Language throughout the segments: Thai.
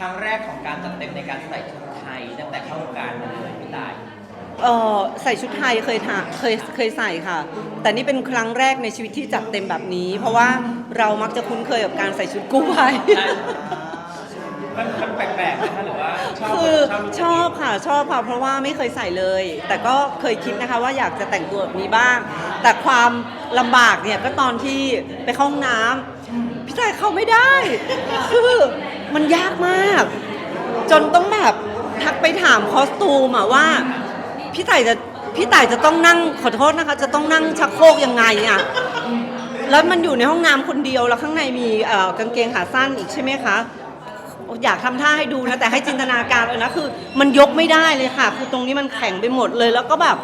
ครั้งแรกของการจัดเต็มในการใส่ชุดไทยตั้งแต่เข้าวงการมาเลยพี่ตาย เออใส่ชุดไทยเคยทาเคยเคยใส่ค่ะ แต่นี่เป็นครั้งแรกในชีวิตที่จัดเต็มแบบนี้ เพราะว่าเรามักจะคุ้นเคยกับการใส่ชุดกู้ภัยใช่มันมันแปลกๆนะคะหรือว่าชอบคือชอบชอบค่ะชอบค่ะเพราะว่าไม่เคยใส่เลย แต่ก็เคยคิดนะคะว่าอยากจะแต่งตัวแบบนี้บ้าง แต่ความลำบากเนี่ยก็ตอนที่ไปเข้าห้องน้ำพี่ชายเข้าไม่ได้ คือ มันยากมาก จนต้องแบบทักไปถามคอสตูมอะว่า พี่ต่ายจะพี่ต่ายจะต้องนั่งขอโทษนะคะ จะต้องนั่งชักโครกยังไงอะแล้วมันอยู่ในห้องน้ำคนเดียวแล้วข้างในมีเอ่อกางเกงขาสั้นอีกใช่ไหมคะอยากทำท่าให้ดูนะแต่ให้จินตนาการเลยนะคือ มันยกไม่ได้เลยค่ะ คือตรงนี้มันแข็งไปหมดเลย แล้วก็แบบ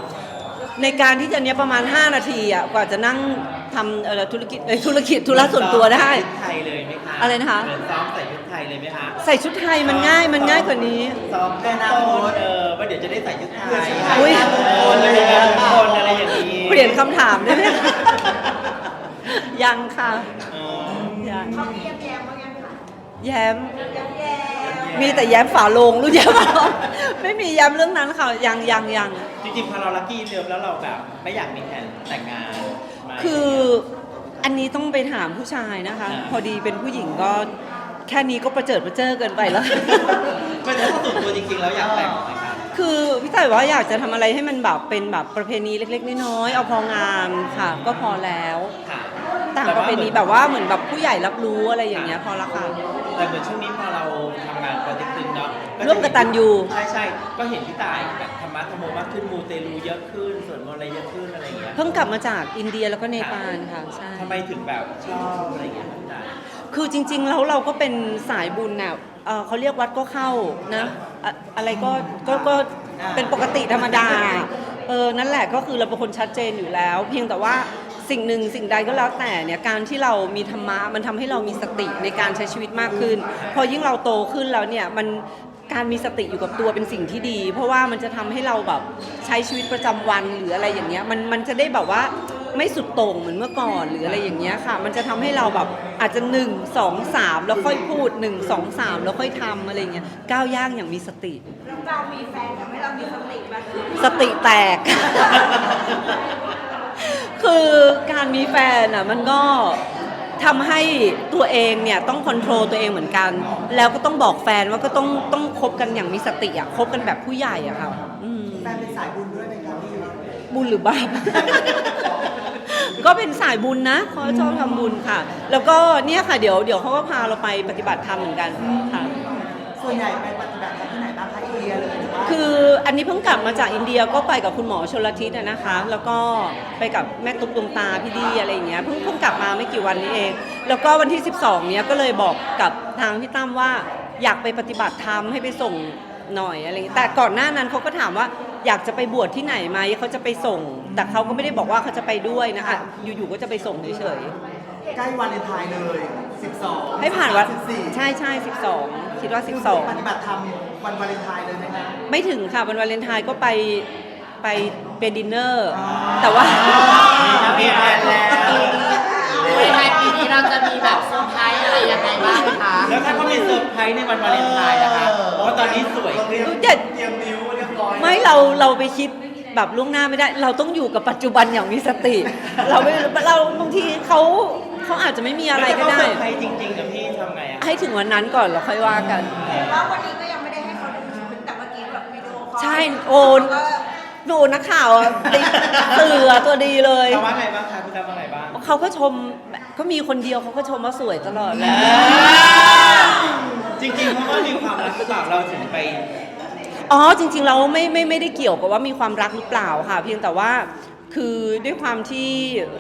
ในการที่จะเนี้ยประมาณ 5 นาทีอะกว่าจะนั่ง ทำเอ่อธุรกิจเอ้ยธุรกิจธุระส่วนตัวได้ใส่ชุดไทยเลยไหมคะอะไรนะคะ เหมือนซ้อมใส่ชุดไทยเลยไหมคะใส่ชุดไทยมันง่ายมันง่ายกว่านี้ ซ้อมแค่ต้นเออว่าเดี๋ยวจะได้ใส่ชุดไทยอุ๊ย คนอะไรอย่างเงี้ยคนอะไรอย่างนี้เปลี่ยนคำถามได้ไหมยังค่ะเออยังแย้มมี แต่แย้มฝาโลงรู้แย้มฝาโลงไม่มีแย้มเรื่องนั้นค่ะยังยังยังจริงๆพอเราลัคกี้เลิฟแล้วเราแบบไม่อยากมีแผนแต่งงานไหม คืออันนี้ต้องไปถามผู้ชายนะคะ อ่า พอดีเป็นผู้หญิงก็แค่นี้ก็ประเจิดประเจ้อเกินไปแล้ว ไม่แต่ถ้าส่วนตัวจริงๆแล้วอยากแต่งไหมครับคือพี่ต่ายว่าอยากจะทำอะไรให้มันแบบเป็นแบบประเพณีเล็กๆน้อยๆเอาพองามค่ะ ก็พอแล้ว ค่ะต่างประเพณีแบบว่าเหมือนแบบผู้ใหญ่รับรู้อะไรอย่างเงี้ยพอละค่ะ แต่เหมือนช่วงนี้พอเรา ร่วมกตัญญู ใช่ใช่ๆก็เห็นพี่ตายแบบธรรมะธรรโมมากขึ้นมูเตลูเยอะขึ้นสวดมนต์อะไรเยอะขึ้นอะไรอย่างเงี้ยเพิ่งกลับมาจากอินเดียแล้วก็เนปาลค่ะใช่ ทำไมถึงแบบชอบอะไรอย่างเงี้ยพี่ตาย คือจริงๆแล้วเราก็เป็นสายบุญน่ะเอ่อเขาเรียกวัดก็เข้านะอะอะไรก็ก็ก็เป็นปกติธรรมดาเออนั่นแหละก็คือเราเป็นคนชัดเจนอยู่แล้ว เพียงแต่ว่าสิ่งหนึ่งสิ่งใดก็แล้วแต่เนี่ยการที่เรามีธรรมะมันทำให้เรามีสติในการใช้ชีวิตมากขึ้น พอยิ่งเราโตขึ้นแล้วเนี่ยมัน การมีสติอยู่กับตัวเป็นสิ่งที่ดี เพราะว่ามันจะทำให้เราแบบใช้ชีวิตประจำวันหรืออะไรอย่างเงี้ยมันมันจะได้แบบว่าไม่สุดโต่งเหมือนเมื่อก่อนหรืออะไรอย่างเงี้ยค่ะ มันจะทำให้เราแบบอาจจะหนึ่งสองสามแล้วค่อยพูดหนึ่งสองสามแล้วค่อยทำอะไรอย่างเงี้ยก้าวย่างอย่างมีสติเรามีแฟนทำให้เรามีสติมากขึ้นสติแตก คือการมีแฟนอะมันก็ ทำให้ตัวเองเนี่ยต้องคอนโทรลตัวเองเหมือนกัน แล้วก็ต้องบอกแฟนว่าก็ต้องต้องคบกันอย่างมีสติอะคบกันแบบผู้ใหญ่อะค่ะอืมแฟนเป็นสายบุญด้วยไหมครับพี่บุญหรือบาป ก็เป็นสายบุญนะเขาชอบทำบุญค่ะ แล้วก็เนี่ยค่ะเดี๋ยวเดี๋ยวเขาก็พาเราไปปฏิบัติธรรมเหมือนกันค่ะ ส่วนใหญ่ไปปฏิบัติ คืออันนี้เพิ่งกลับมาจากอินเดียก็ไปกับคุณหมอชลทิศอะนะคะ แล้วก็ไปกับแม่ตุ๊กดวงตาพี่ดีอะไรอย่างเงี้ยเพิ่งเพิ่งกลับมาไม่กี่วันนี้เอง แล้วก็วันที่ 12 เนี้ยก็เลยบอกกับทางพี่ตั้มว่าอยากไปปฏิบัติธรรมให้ไปส่งหน่อยอะไรอย่างเงี้ยแต่ก่อนหน้านั้นเขาก็ถามว่าอยากจะไปบวชที่ไหนไหมเขาจะไปส่ง แต่เขาก็ไม่ได้บอกว่าเขาจะไปด้วยนะอะอยู่ๆก็จะไปส่งเฉยใกล้วันเลนไทน์เลย 12 ๆให้ผ่านวัด14ใช่ใช่12 คิดว่าป12ฏิบัติธรรม วันวาเลนไทน์เลยไหมคะ ไม่ถึงค่ะวันวาเลนไทน์ก็ไปไปเป็นดินเนอร์ แต่ว่า มีแฟนแล้วในไทยปีนี้เราจะมีแบบเซอร์ไพรส์อะไรยังไงบ้างคะแล้วถ้าเขามีเซอร์ไพรส์ในวันวาเลนไทน์นะคะเพราะว่าตอนนี้สวยขึ้นแต่เตรียมนิ้วเรียบร้อยไม่เราเราไปคิดแบบล่วงหน้าไม่ได้ เราต้องอยู่กับปัจจุบันอย่างมีสติ เราไม่เราบางทีเขาเขาอาจจะไม่มีอะไรก็ได้ แล้วถ้าเขาเซอร์ไพรส์จริงๆกับพี่ทำไงอะให้ถึงวันนั้นก่อนเราค่อยว่ากัน ว่าวันนี้ก็ ใช่โอนก็หนูนักข่าวอะติเสือตัวดีเลย เขาว่าไงบ้างคะคุณตาว่าไงบ้าง เขาก็ชมก็มีคนเดียวเขาก็ชมว่าสวยตลอดแหล้วจริงๆเพราะว่ามีความรักหรือเปล่าเราถึงไป อ๋อจริง ๆ เราไม่ไม่ไม่ได้เกี่ยวกับว่ามีความรักหรือเปล่าค่ะ เพียงแต่ว่าคือด้วยความที่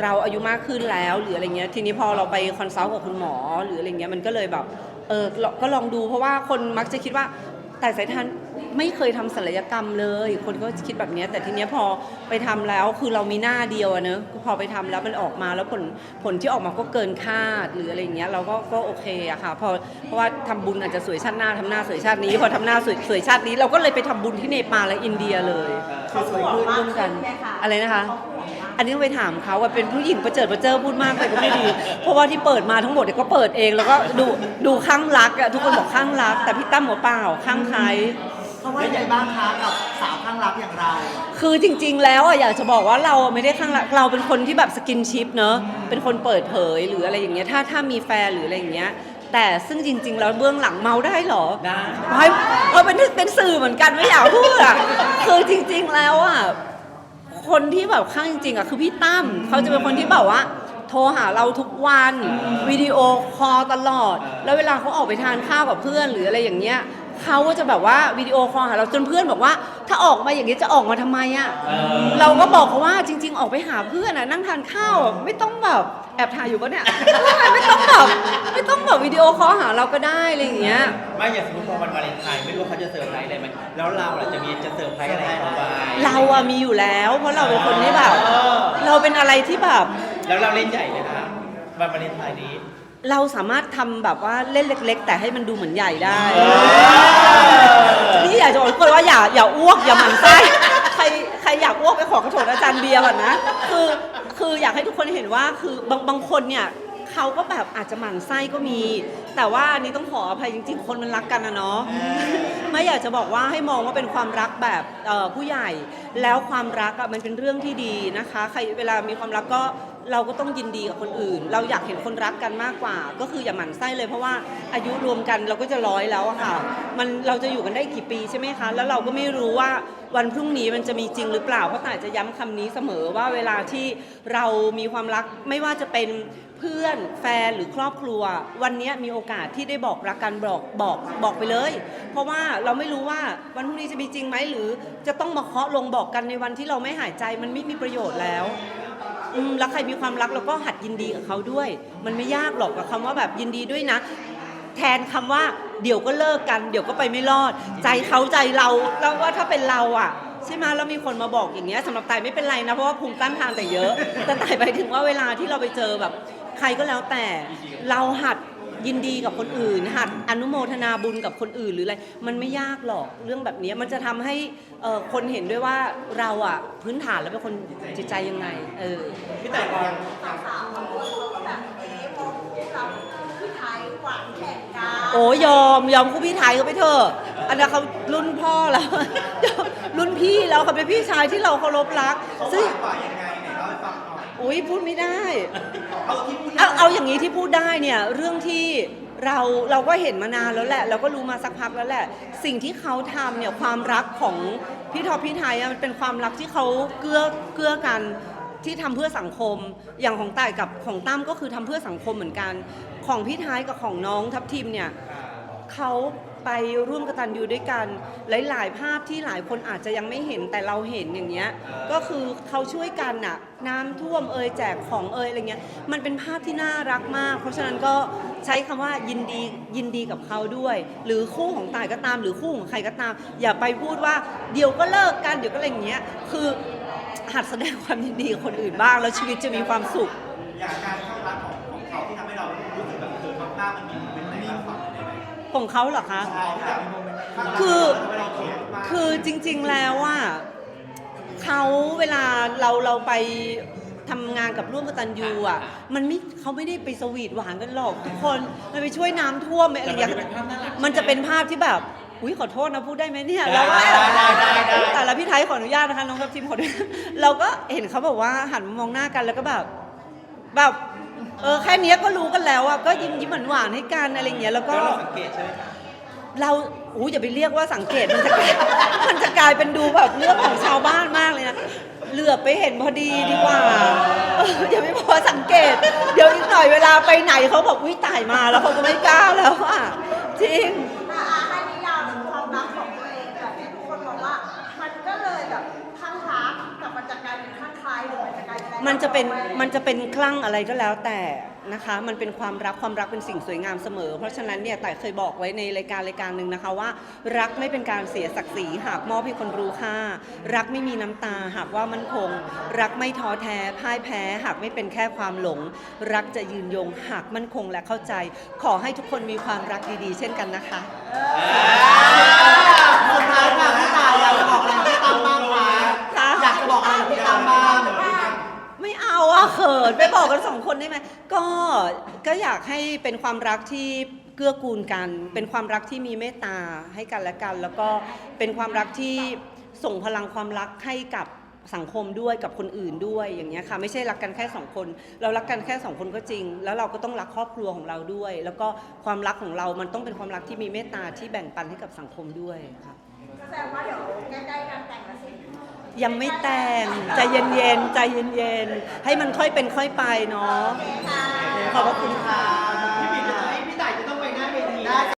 เราอายุมากขึ้นแล้วหรืออะไรเงี้ยทีนี้พอเราไปคอนซัลท์กับคุณหมอหรืออะไรเงี้ยมันก็เลยแบบเออเราก็ลองดูเพราะว่าคนมักจะคิดว่าแต่สายทาน ไม่เคยทำศัลยกรรมเลย คนก็คิดแบบเนี้ยแต่ทีเนี้ยพอไปทำแล้วคือเรามีหน้าเดียวอะเนอะพอไปทำแล้วมันออกมาแล้วผลผลที่ออกมาก็เกินคาดหรืออะไรเงี้ยเราก็ก็โอเคอะค่ะพอเพราะว่าทำบุญอาจจะสวยชาติหน้าทำหน้าสวยชาตินี้ พอทำหน้าสวยสวยชาตินี้เราก็เลยไปทำบุญที่เนปาลและอินเดียเลยคือสวยห่วงขึ้นมากร่วมกัขึ้นนไหมคะอะไรนะคะเขาห่วงมากอันนี้ต้องไปถามเขาว่าเป็นผู้หญิงประเจิดประเจิอพูดมากไปก็ไม่ดี เพราะว่าที่เปิดมาทั้งหมดเนี่ยก็เปิดเองแล้วก็ดูดูข้างรักอะทุกคนบอกข้างรัก แต่พี่ตั้มบอกเปล่าข้างใคร เขาว่ายังไงบ้างคะกับสาวข้างรักอย่างเราคือจริง ๆ แล้วอะอยากจะบอกว่าเราไม่ได้ข้างรักเราเป็นคนที่แบบสกินชิปเนอะเป็นคนเปิดเผยหรืออะไรอย่างเงี้ยถ้าถ้ามีแฟนหรืออะไรอย่างเงี้ย แต่ซึ่งจริง ๆ แล้วเบื้องหลังเมาได้เหรอ ได้ไม่เออเป็นเป็นสื่อเหมือนกันไม่อยากพูดอะ คือจริง ๆ แล้วอะคนที่แบบข้างจริงๆอะคือพี่ตั้มเขาจะเป็นคนที่แบบว่า โทรหาเราทุกวันวิดีโอคอลตลอด แล้วเวลาเขาออกไปทานข้าวกับเพื่อนหรืออะไรอย่างเงี้ย เขาก็จะแบบว่าวิดีโอคอลหาเราจนเพื่อนบอกว่า ถ้าออกมาอย่างนี้จะออกมาทำไมอะเออเราก็บอกเขาว่าจริง ๆ ออกไปหาเพื่อนอะนั่งทานข้าวอะไม่ต้องแบบแอบถ่ายอยู่ปะเนี่ย ไม่ต้องแบบไม่ต้องแบบวิดีโอคอลหาเราก็ได้อะไรอย่างเงี้ย ไม่อย่างสมมติพอวันวาเลนไทน์ไม่รู้ว่าเขาจะเซอร์ไพรส์อะไรไหมแล้วเราล่ะจะมีจะเซอร์ไพรส์อะไรเขาบ้างเราอะมีอยู่แล้ว เพราะเราเป็นคนที่แบบเออเราเป็นอะไรที่แบบ แล้วเราเล่นใหญ่เลยนะวันวาเลนไทน์นี้ เราสามารถทำแบบว่าเล่นเล็ก ๆ แต่ให้มันดูเหมือนใหญ่ได้เออนี่อยากจะบอกทุกคนว่าอย่าอย่าอ้วกอย่าหมั่นไส้ใครใครอยากอ้วกไปขอกระโถนอาจารย์เบียร์ก่อนนะ คือคืออยากให้ทุกคนเห็นว่าคือบางบางคนเนี่ยเขาก็แบบอาจจะหมั่นไส้ก็มี แต่ว่าอันนี้ต้องขออภัยจริง ๆ คนมันรักกันนะเนาะไม่อยากจะบอกว่าให้มองว่าเป็นความรักแบบเอ่อผู้ใหญ่ แล้วความรักอะมันเป็นเรื่องที่ดีนะคะ ใครเวลามีความรักก็ เราก็ต้องยินดีกับคนอื่น เราอยากเห็นคนรักกันมากกว่า ก็คืออย่าหมั่นไส้เลยเพราะว่าอายุรวมกันเราก็จะร้อยแล้วอะค่ะ มันเราจะอยู่กันได้กี่ปีใช่ไหมคะ แล้วเราก็ไม่รู้ว่าวันพรุ่งนี้มันจะมีจริงหรือเปล่า เพราะต่ายจะย้ำคำนี้เสมอว่าเวลาที่เรามีความรักไม่ว่าจะเป็นเพื่อนแฟนหรือครอบครัว วันนี้มีโอกาสที่ได้บอกรักกันบอกบอกบอกไปเลย เพราะว่าเราไม่รู้ว่าวันพรุ่งนี้จะมีจริงไหมหรือจะต้องมาเคาะลงบอกกันในวันที่เราไม่หายใจมันไม่มีประโยชน์แล้ว อืมแล้วใครมีความรักเราก็หัดยินดีกับเขาด้วย มันไม่ยากหรอกกับคำว่าแบบยินดีด้วยนะ แทนคำว่าเดี๋ยวก็เลิกกัน เดี๋ยวก็ไปไม่รอด ใจเขาใจเราแล้วว่าถ้าเป็นเราอะ ใช่ไหมแล้วมีคนมาบอกอย่างเงี้ยสำหรับไต่ไม่เป็นไรนะเพราะว่าภูมิต้านทานแต่เยอะ แต่ไต่ไปถึงว่าเวลาที่เราไปเจอแบบ ใครก็แล้วแต่เราหัด ยินดีกับคนอื่น หัดอนุโมทนาบุญกับคนอื่นหรืออะไร มันไม่ยากหรอกเรื่องแบบเนี้ยมันจะทำให้เอ่อคนเห็นด้วยว่าเราอะพื้นฐานแล้วเป็นคนจิตใจยังไง เออ พี่แต่ก่อนสาวๆบางคนเขาก็แบบเอ๊ะมองเราพี่ไทยหวานแข่งกันโอ้ยอมยอมคู่พี่ไทยเขาไปเถอะอันนั้นเขารุ่นพ่อแล้ว รุ่นพี่แล้วเขาเป็นพี่ชายที่เราเคารพรักซึ่ง อุ้ยพูดไม่ได้เอาเอาอย่างนี้ที่พูดได้เนี่ยเรื่องที่เราเราก็เห็นมานานแล้วแหละ เราก็รู้มาสักพักแล้วแหละ สิ่งที่เขาทำเนี่ยความรักของพี่ท็อปพี่ไทยอะมันเป็นความรักที่เขาเกื้อเกื้อกันที่ทำเพื่อสังคม อย่างของต่ายกับของตั้มก็คือทำเพื่อสังคมเหมือนกัน ของพี่ไทยกับของน้องทัพทีมเนี่ย เขา ไปร่วมกตันยูด้วยกัน หลาย ๆ ภาพที่หลายคนอาจจะยังไม่เห็นแต่เราเห็นอย่างเงี้ยก็คือเขาช่วยกันน่ะน้ำท่วมเอยแจกของเอยอะไรเงี้ยมันเป็นภาพที่น่ารักมาก เพราะฉะนั้นก็ใช้คำว่ายินดียินดีกับเขาด้วย หรือคู่ของตายก็ตาม หรือคู่ของใครก็ตาม อย่าไปพูดว่าเดี๋ยวก็เลิกกันเดี๋ยวก็อะไรเงี้ยคือหัดแสดงความยินดีคนอื่นบ้าง แล้วชีวิตจะมีความสุขอยางการ ของเขาเหรอคะใช่ที่แบบมีโมเมนต์ข้างรักคือทำให้เราเขินมากคือจริงๆแล้วว่าเขาเวลาเราเราไปทำงานกับร่วมกตันยูอะ มันไม่เขาไม่ได้ไปสวีทหวานกันหรอก ทุกคนมันไปช่วยน้ำท่วมอะไรอย่างเงี้ยมันจะเป็นภาพที่แบบอุ้ยขอโทษนะพูดได้ไหมเนี่ยเราว่าได้ได้ได้ได้แต่ละพี่ไทยขออนุญาตนะคะน้องกับทีมขออนุญาตเราก็เห็นเขาบอกว่าหันมามองหน้ากันแล้วก็แบบแบบ เออแค่เนี้ยก็รู้กันแล้วอะก็ยิ้มยิ้มหวานๆให้กันอะไรอย่างเงี้ยแล้วก็ แล้วเราสังเกตใช่ไหมคะเราอู้อย่าไปเรียกว่าสังเกตมันจะกลายมันจะกลายเป็นดูแบบเรื่องของชาวบ้านมากเลยนะเหลือบไปเห็นพอดีดีกว่าเอออย่าไปบอกว่าสังเกต เดี๋ยวอีกหน่อยเวลาไปไหนเขาบอกวิตายมาแล้วเขาก็ไม่กล้าแล้วอะจริง มันจะเป็นมันจะเป็นคลั่งอะไรก็แล้วแต่นะคะ มันเป็นความรักความรักเป็นสิ่งสวยงามเสมอ เพราะฉะนั้นเนี่ยแต่เคยบอกไว้ในรายการรายการหนึ่งนะคะว่า รักไม่เป็นการเสียศักดิ์ศรีหากมอบให้คนรู้ค่า รักไม่มีน้ำตาหากว่ามันคง รักไม่ท้อแท้พ่ายแพ้ หากไม่เป็นแค่ความหลง รักจะยืนยง หากมั่นคงและเข้าใจ ขอให้ทุกคนมีความรักดีๆ เช่นกันนะคะ สุดท้ายค่ะ เขินไปบอกกันสองคนได้ไหมก็ก็อยากให้เป็นความรักที่เกื้อกูลกัน เป็นความรักที่มีเมตตาให้กันและกัน แล้วก็เป็นความรักที่ส่งพลังความรักให้กับสังคมด้วยกับคนอื่นด้วยอย่างเงี้ยค่ะไม่ใช่รักกันแค่สองคน เรารักกันแค่สองคนก็จริง แล้วเราก็ต้องรักครอบครัวของเราด้วย แล้วก็ความรักของเรามันต้องเป็นความรักที่มีเมตตาที่แบ่งปันให้กับสังคมด้วยค่ะ แสดงว่าเดี๋ยวใกล้ๆการแต่งแล้วสิ ยังไม่แต่งใจเย็นๆใจเย็นๆให้มันค่อยเป็นค่อยไปเนาะขอบพระคุณค่ะ